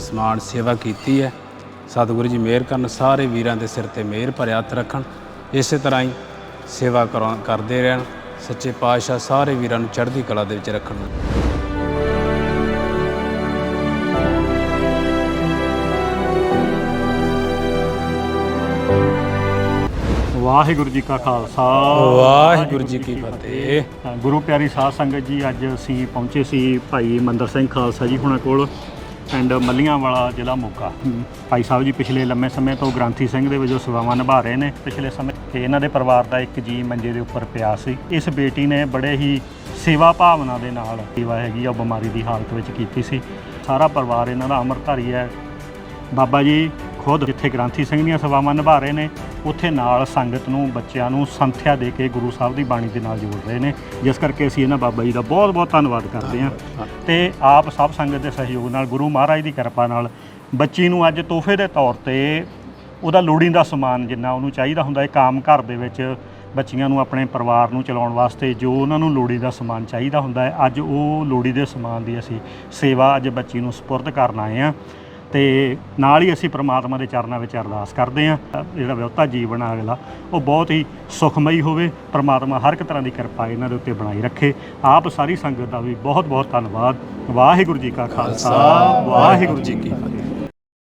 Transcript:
ਸਮਾਨ ਸੇਵਾ ਕੀਤੀ ਹੈ। ਸਤਿਗੁਰੂ ਜੀ ਮਿਹਰ ਕਰਨ ਸਾਰੇ ਵੀਰਾਂ ਦੇ ਸਿਰ ਤੇ ਮਿਹਰ ਭਰਿਆ ਹੱਥ ਰੱਖਣ। ਇਸੇ ਤਰ੍ਹਾਂ ਹੀ ਸੇਵਾ ਕਰਾ- ਕਰਦੇ ਰਹਿਣ। ਸੱਚੇ ਪਾਤਸ਼ਾਹ ਸਾਰੇ ਵੀਰਾਂ ਨੂੰ ਚੜ੍ਹਦੀ ਕਲਾ ਦੇ ਵਿੱਚ ਰੱਖਣ ਵਾਹਿਗੁਰੂ ਜੀ ਕਾ ਖਾਲਸਾ। ਵਾਹਿਗੁਰੂ ਜੀ ਕੀ ਫਤਿਹ। ਗੁਰੂ ਪਿਆਰੀ ਸਾਧ ਸੰਗਤ ਜੀ ਅੱਜ ਅਸੀਂ ਪਹੁੰਚੇ ਸੀ ਭਾਈ ਮੰਦਰ ਸਿੰਘ ਖਾਲਸਾ ਜੀ ਹੁਣਾਂ ਕੋਲ। ਪਿੰਡ ਮੱਲੀਆਂ ਵਾਲਾ ਜ਼ਿਲ੍ਹਾ ਮੋਗਾ। ਭਾਈ ਸਾਹਿਬ ਜੀ ਪਿਛਲੇ ਲੰਮੇ ਸਮੇਂ ਤੋਂ ਗ੍ਰਾਂਥੀ ਸਿੰਘ ਦੇ ਵਜੋਂ ਸੇਵਾਵਾਂ ਨਿਭਾ ਰਹੇ ਨੇ ਪਿਛਲੇ ਸਮੇਂ ਤੇ ਇਹਨਾਂ ਦੇ ਪਰਿਵਾਰ ਦਾ ਇੱਕ ਜੀ ਮੰਜੇ ਦੇ ਉੱਪਰ ਪਿਆ ਸੀ। ਇਸ ਬੇਟੀ ਨੇ ਬੜੇ ਹੀ ਸੇਵਾ ਭਾਵਨਾ ਦੇ ਨਾਲ ਸੇਵਾ ਹੈਗੀ ਆ ਉਹ ਬਿਮਾਰੀ ਦੀ ਹਾਲਤ ਵਿੱਚ ਕੀਤੀ ਸੀ। ਸਾਰਾ ਪਰਿਵਾਰ ਇਹਨਾਂ ਦਾ ਅੰਮ੍ਰਿਤਧਾਰੀ ਹੈ। ਬਾਬਾ ਜੀ ਖੁਦ ਜਿੱਥੇ ਗ੍ਰਾਂਥੀ ਸਿੰਘ ਦੀਆਂ ਸੇਵਾਵਾਂ ਨਿਭਾ ਰਹੇ ਨੇ ਉੱਥੇ ਨਾਲ ਸੰਗਤ ਨੂੰ ਬੱਚਿਆਂ ਨੂੰ ਸੰਥਿਆ ਦੇ ਕੇ ਗੁਰੂ ਸਾਹਿਬ ਦੀ ਬਾਣੀ ਦੇ ਨਾਲ ਜੋੜ ਰਹੇ ਨੇ। ਜਿਸ ਕਰਕੇ ਅਸੀਂ ਇਹਨਾਂ ਬਾਬਾ ਜੀ ਦਾ ਬਹੁਤ ਬਹੁਤ ਧੰਨਵਾਦ ਕਰਦੇ ਹਾਂ। ਤੇ ਆਪ ਸਭ ਸੰਗਤ ਦੇ ਸਹਿਯੋਗ ਨਾਲ ਗੁਰੂ ਮਹਾਰਾਜ ਦੀ ਕਿਰਪਾ ਨਾਲ ਬੱਚੀ ਨੂੰ ਅੱਜ ਤੋਹਫੇ ਦੇ ਤੌਰ ਤੇ ਉਹਦਾ ਲੋੜੀਂਦਾ ਸਮਾਨ ਜਿੰਨਾ ਉਹਨੂੰ ਚਾਹੀਦਾ ਹੁੰਦਾ ਹੈ ਆਮ ਘਰ ਦੇ ਵਿੱਚ ਬੱਚੀਆਂ ਨੂੰ ਆਪਣੇ ਪਰਿਵਾਰ ਨੂੰ ਚਲਾਉਣ ਵਾਸਤੇ ਜੋ ਉਹਨਾਂ ਨੂੰ ਲੋੜੀਂਦਾ ਸਮਾਨ ਚਾਹੀਦਾ ਹੁੰਦਾ ਹੈ ਅੱਜ ਉਹ ਲੋੜੀਂਦੇ ਸਮਾਨ ਦੀ ਅਸੀਂ ਸੇਵਾ ਅੱਜ ਬੱਚੀ ਨੂੰ ਸਪੁਰਦ ਕਰਨ ਆਏ ਆ ਤੇ ਨਾਲ ਹੀ ਅਸੀਂ ਪ੍ਰਮਾਤਮਾ ਦੇ ਚਰਨਾਂ ਵਿੱਚ ਅਰਦਾਸ ਕਰਦੇ ਹਾਂ। ਜਿਹੜਾ ਵਿਅਹਤਾ ਜੀਵਨ ਆ ਅਗਲਾ, ਉਹ ਬਹੁਤ ਹੀ ਸੁਖਮਈ ਹੋਵੇ। ਪ੍ਰਮਾਤਮਾ ਹਰ ਇੱਕ ਤਰ੍ਹਾਂ ਦੀ ਕਿਰਪਾ ਇਹਨਾਂ ਦੇ ਉੱਤੇ ਬਣਾਈ ਰੱਖੇ। ਆਪ ਸਾਰੀ ਸੰਗਤ ਦਾ ਵੀ ਬਹੁਤ ਬਹੁਤ ਧੰਨਵਾਦ। ਵਾਹਿਗੁਰੂ ਜੀ ਕਾ ਖਾਲਸਾ, ਵਾਹਿਗੁਰੂ ਜੀ ਕੀ ਫਤਿਹ।